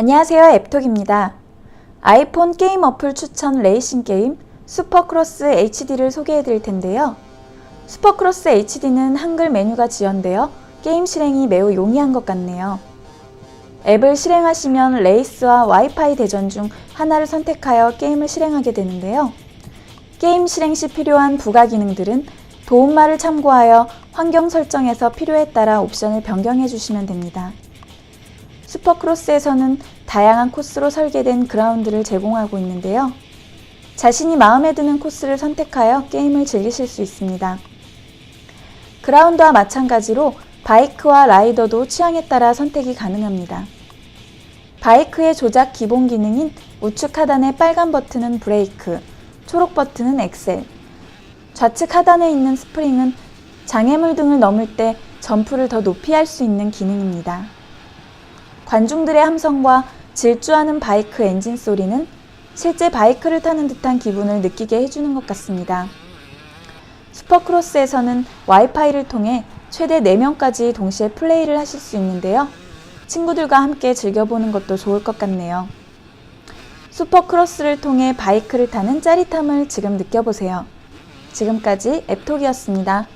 안녕하세요. 앱톡입니다. 아이폰 게임 어플 추천 레이싱 게임 슈퍼크로스 HD를 소개해 드릴 텐데요. 슈퍼크로스 HD는 한글 메뉴가 지원되어 게임 실행이 매우 용이한 것 같네요. 앱을 실행하시면 레이스와 와이파이 대전 중 하나를 선택하여 게임을 실행하게 되는데요. 게임 실행 시 필요한 부가 기능들은 도움말을 참고하여 환경 설정에서 필요에 따라 옵션을 변경해 주시면 됩니다. 슈퍼크로스에서는 다양한 코스로 설계된 그라운드를 제공하고 있는데요. 자신이 마음에 드는 코스를 선택하여 게임을 즐기실 수 있습니다. 그라운드와 마찬가지로 바이크와 라이더도 취향에 따라 선택이 가능합니다. 바이크의 조작 기본 기능인 우측 하단의 빨간 버튼은 브레이크, 초록 버튼은 엑셀, 좌측 하단에 있는 스프링은 장애물 등을 넘을 때 점프를 더 높이 할 수 있는 기능입니다. 관중들의 함성과 질주하는 바이크 엔진 소리는 실제 바이크를 타는 듯한 기분을 느끼게 해주는 것 같습니다. 슈퍼크로스에서는 와이파이를 통해 최대 4명까지 동시에 플레이를 하실 수 있는데요. 친구들과 함께 즐겨보는 것도 좋을 것 같네요. 슈퍼크로스를 통해 바이크를 타는 짜릿함을 지금 느껴보세요. 지금까지 앱톡이었습니다.